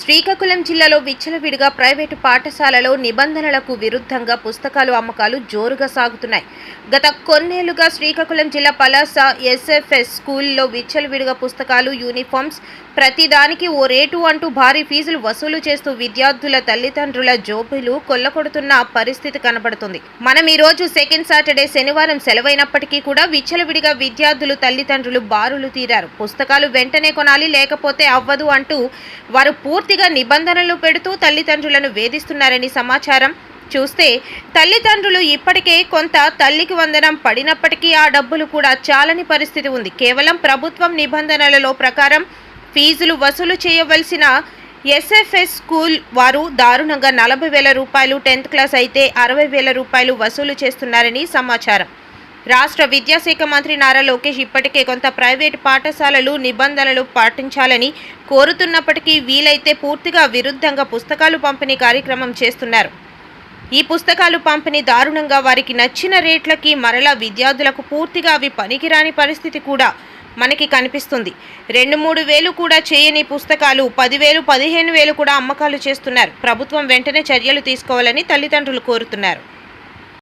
శ్రీకాకుళం జిల్లాలో విచ్చలవిడిగా ప్రైవేటు పాఠశాలలో నిబంధనలకు విరుద్ధంగా పుస్తకాలు అమ్మకాలు జోరుగా సాగుతున్నాయి. గత కొన్నేళ్ళుగా శ్రీకాకుళం జిల్లా పలాస ఎస్ఎఫ్ఎస్ స్కూల్లో విచ్చలవిడిగా పుస్తకాలు యూనిఫామ్స్ ప్రతిదానికి ఓ రేటు అంటూ భారీ ఫీజులు వసూలు చేస్తూ విద్యార్థుల తల్లిదండ్రుల జోబులు కొల్లకొడుతున్న పరిస్థితి కనబడుతుంది. మనం ఈ రోజు సెకండ్ సాటర్డే శనివారం సెలవైనప్పటికీ కూడా విచ్చలవిడిగా విద్యార్థులు తల్లిదండ్రులు బారులు తీరారు. పుస్తకాలు వెంటనే కొనాలి లేకపోతే అవ్వదు అంటూ వారు పూర్తిగా నిబంధనలు పెడుతూ తల్లిదండ్రులను వేధిస్తున్నారని సమాచారం. చూస్తే తల్లిదండ్రులు ఇప్పటికే కొంత తల్లికి వందనం పడినప్పటికీ ఆ డబ్బులు కూడా చాలని పరిస్థితి ఉంది. కేవలం ప్రభుత్వం నిబంధనలలో ప్రకారం ఫీజులు వసూలు చేయవలసిన ఎస్ఎఫ్ఎస్ స్కూల్ వారు దారుణంగా నలభై వేల రూపాయలు టెన్త్ క్లాస్ అయితే అరవై వేల రూపాయలు వసూలు చేస్తున్నారని సమాచారం. రాష్ట్ర విద్యాశాఖ మంత్రి నారా లోకేష్ ఇప్పటికే కొంత ప్రైవేటు పాఠశాలలు నిబంధనలు పాటించాలని కోరుతున్నప్పటికీ వీలైతే పూర్తిగా విరుద్ధంగా పుస్తకాలు పంపిణీ కార్యక్రమం చేస్తున్నారు. ఈ పుస్తకాలు పంపిణీ దారుణంగా వారికి నచ్చిన రేట్లకి మరలా విద్యార్థులకు పూర్తిగా అవి పనికిరాని పరిస్థితి కూడా మనకి కనిపిస్తుంది. రెండు మూడు వేలు కూడా చేయని పుస్తకాలు పదివేలు పదిహేను వేలు కూడా అమ్మకాలు చేస్తున్నారు. ప్రభుత్వం వెంటనే చర్యలు తీసుకోవాలని తల్లిదండ్రులు కోరుతున్నారు.